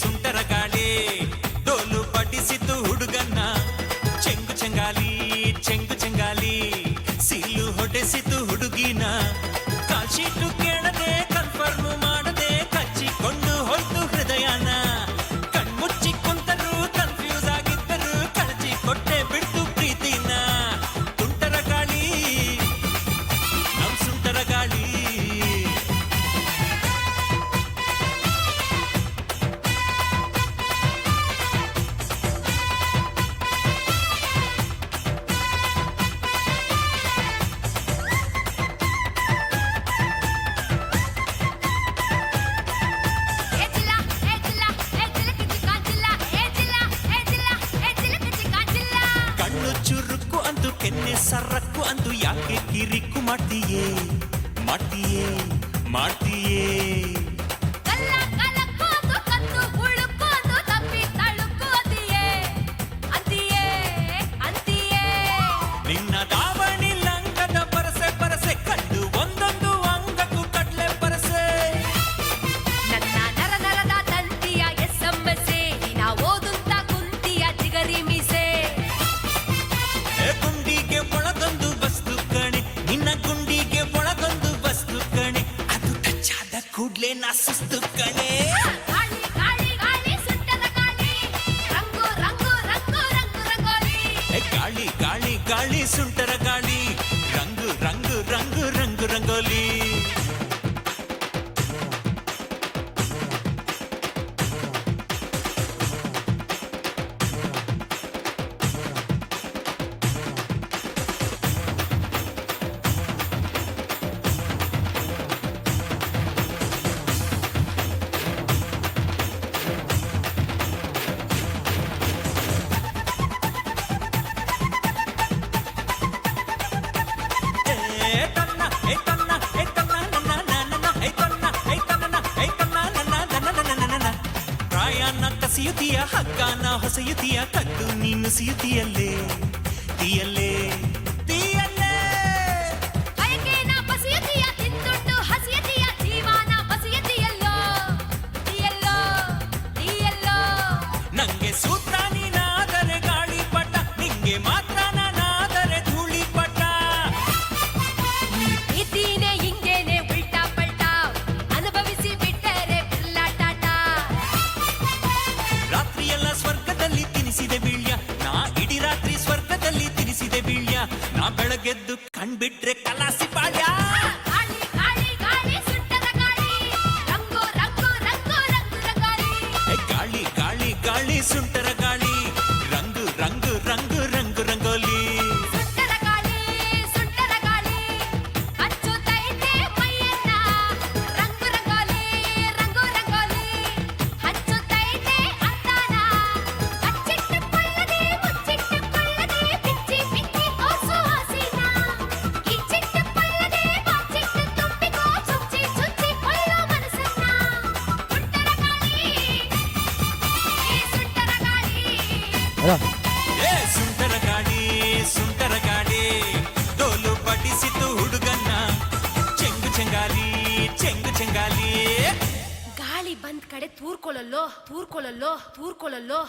ಸುಂಟರ ಗಾಳಿ ಡೋಲು ಪಡಿಸಿತು ಹುಡುಗನ್ನ ಚೆಂಗು ಚೆಂಗಾಲಿ ಕೆತ್ತೆ ಸರ್ರಕ್ಕು ಅಂದು ಯಾಕೆ ಕಿರಿಕು ಮಾಡ್ತೀಯೇ? ಮಾಡ್ತೀಯೇ? ಮಾಡ್ತೀಯೇ? ಕೂಡ್ಲೆ ನಾ ಸುಸ್ತು ಕಣೆ ಗಾಳಿ ಗಾಳಿ ಗಾಳಿ ಸುಂಟರ ಗಾಳಿ ರಂಗು ರಂಗು ರಂಗು ರಂಗು ರಂಗೋಲಿ ಹೊಸೆಯುತಿಯ ಹಗ್ಗನ ಹೊಸಯುತಿಯ ಕದ್ದು ನೀನು ಸಿಯುತಿಯಲ್ಲಿ ರಾತ್ರಿಯೆಲ್ಲ ಸ್ವರ್ಗದಲ್ಲಿ ತಿನಿಸಿದೆ ಬೀಳ್ಯ. ನಾ ಇಡೀ ರಾತ್ರಿ ಸ್ವರ್ಗದಲ್ಲಿ ತಿನಿಸಿದೆ ಬೀಳ್ಯ. ನಾ ಬೆಳಗೆದ್ದು ಕಣ್ಬಿಟ್ರೆ ಕಲಾಸಿ ಪಾಳ್ಯ. ಗಾಳಿ ಬಂದ್ ಕಡೆ ತೂರ್ಕೊಳ್ಳಲ್ಲೋ ತೂರ್ಕೊಳ್ಳಲ್ಲೋ ತೂರ್ಕೊಳ್ಳಲ್ಲೋ